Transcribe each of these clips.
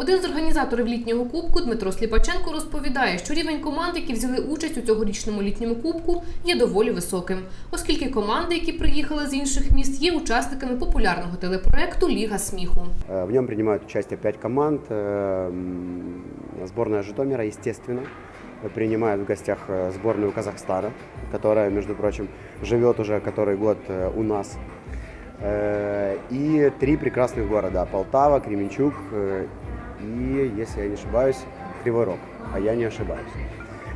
Один з організаторів літнього кубку Дмитро Сліпаченко розповідає, що рівень команд, які взяли участь у цьогорічному літньому кубку, є доволі високим, оскільки команди, які приїхали з інших міст, є учасниками популярного телепроекту Ліга сміху. Э, В нем принимают участие пять команд. Э, м, Сборная Житомира, естественно, принимает в гостях э, сборную Казахстана, которая, между прочим, живет уже который год э, у нас. Э, И три прекрасных города – Полтава, Кременчуг э, и, если я не ошибаюсь, Кривой Рог. А я не ошибаюсь.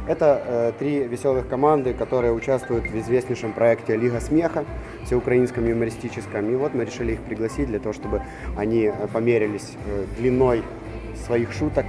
Это э, три веселых команды, которые участвуют в известнейшем проекте «Лига смеха», всеукраинском юмористическом. И вот мы решили их пригласить для того, чтобы они э, померились э, длиной своих шуток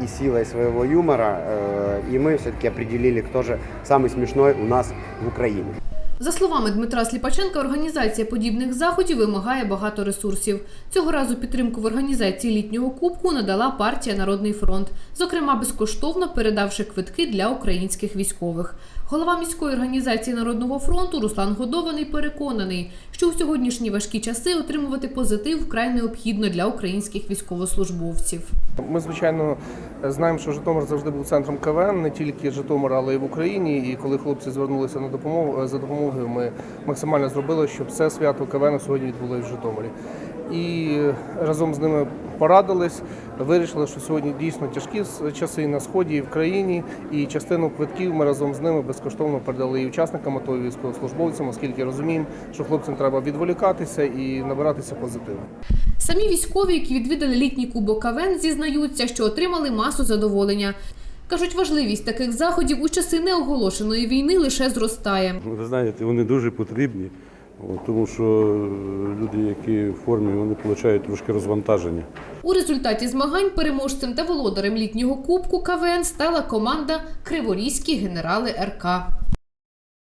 и силой своего юмора. э, И мы все-таки определили, кто же самый смешной у нас в Украине. За словами Дмитра Сліпаченка, організація подібних заходів вимагає багато ресурсів. Цього разу підтримку в організації літнього кубку надала партія Народний фронт, зокрема безкоштовно передавши квитки для українських військових. Голова міської організації Народного фронту Руслан Годований переконаний, що у сьогоднішні важкі часи отримувати позитив вкрай необхідно для українських військовослужбовців. Ми, звичайно, знаємо, що Житомир завжди був центром КВН, не тільки Житомира, але й в Україні. І коли хлопці звернулися на допомогу за допомогою, ми максимально зробили, щоб все свято КВН сьогодні відбулося в Житомирі. І разом з ними порадились, вирішили, що сьогодні дійсно тяжкі часи і на сході і в країні. І частину квитків ми разом з ними безкоштовно передали і учасникам АТО, і військовослужбовцям, оскільки розуміємо, що хлопцям треба відволікатися і набиратися позитиву. Самі військові, які відвідали літній кубок КВН, зізнаються, що отримали масу задоволення. Кажуть, важливість таких заходів у часи неоголошеної війни лише зростає. Ви знаєте, вони дуже потрібні, тому що е, люди, які в формі, вони отримують трошки розвантаження. У результаті змагань переможцем та володарем літнього кубку КВН стала команда Криворізькі генерали РК.